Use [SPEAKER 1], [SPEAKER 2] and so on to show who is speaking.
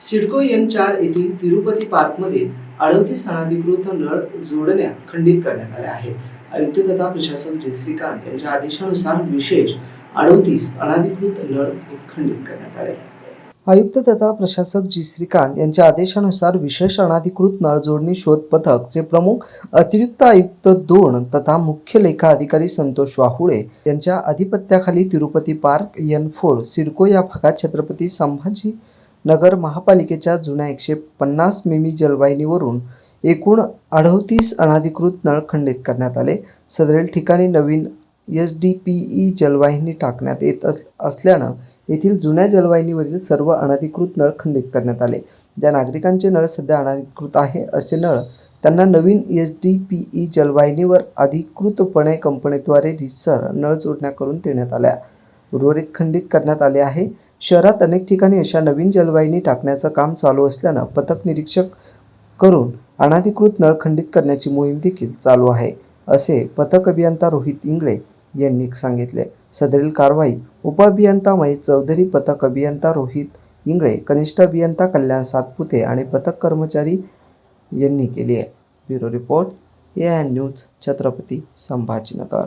[SPEAKER 1] CIDCO N चार येथील तिरुपती पार्कमध्ये अडतीस अनाधिकृत नळ जोडण्या खंडित करण्यात आल्या आहेत. आयुक्त तथा प्रशासक जे श्रीकांत यांच्या आदेशानुसार विशेष अडतीस अनाधिकृत नळ खंडित करण्यात आले. आयुक्त तथा प्रशासक जी श्रीकांत यांच्या आदेशानुसार विशेष अनाधिकृत नळ जोडणी शोध पथक चे प्रमुख अतिरिक्त आयुक्त दोन तथा मुख्य लेखा अधिकारी संतोष वाहुळे यांच्या अधिपत्याखाली Tirupati park N four CIDCO या भागात छत्रपती संभाजी नगर महापालिकेच्या जुन्या एकशे पन्नास मिमी जलवाहिनीवरून एकूण अडतीस अनाधिकृत नळ खंडित करण्यात आले. सदरील ठिकाणी नवीन एस डी पी ई जलवाहिनी टाकण्यात येत अस असल्यानं येथील जुन्या जलवाहिनीवरील सर्व अनाधिकृत नळ खंडित करण्यात आले. ज्या नागरिकांचे नळ सध्या अनाधिकृत आहे असे नळ त्यांना नवीन एस डी पी ई जलवाहिनीवर अधिकृतपणे कंपनीद्वारे रिसर नळ जोडण्या करून देण्यात आल्या. उर्वरित खंडित करण्यात आले आहे. शहरात अनेक ठिकाणी अशा नवीन जलवाहिनी टाकण्याचं काम चालू असल्यानं पथक निरीक्षक करून अनाधिकृत नळ खंडित करण्याची मोहीम देखील चालू आहे असे पथक अभियंता रोहित इंगळे यांनी सांगितले. सदरील कारवाई उपअभियंता महेश चौधरी पथक अभियंता रोहित इंगळे कनिष्ठ अभियंता कल्याण सातपुते आणि पथक कर्मचारी यांनी केली आहे. Bureau report A I news Chhatrapati Sambhajinagar.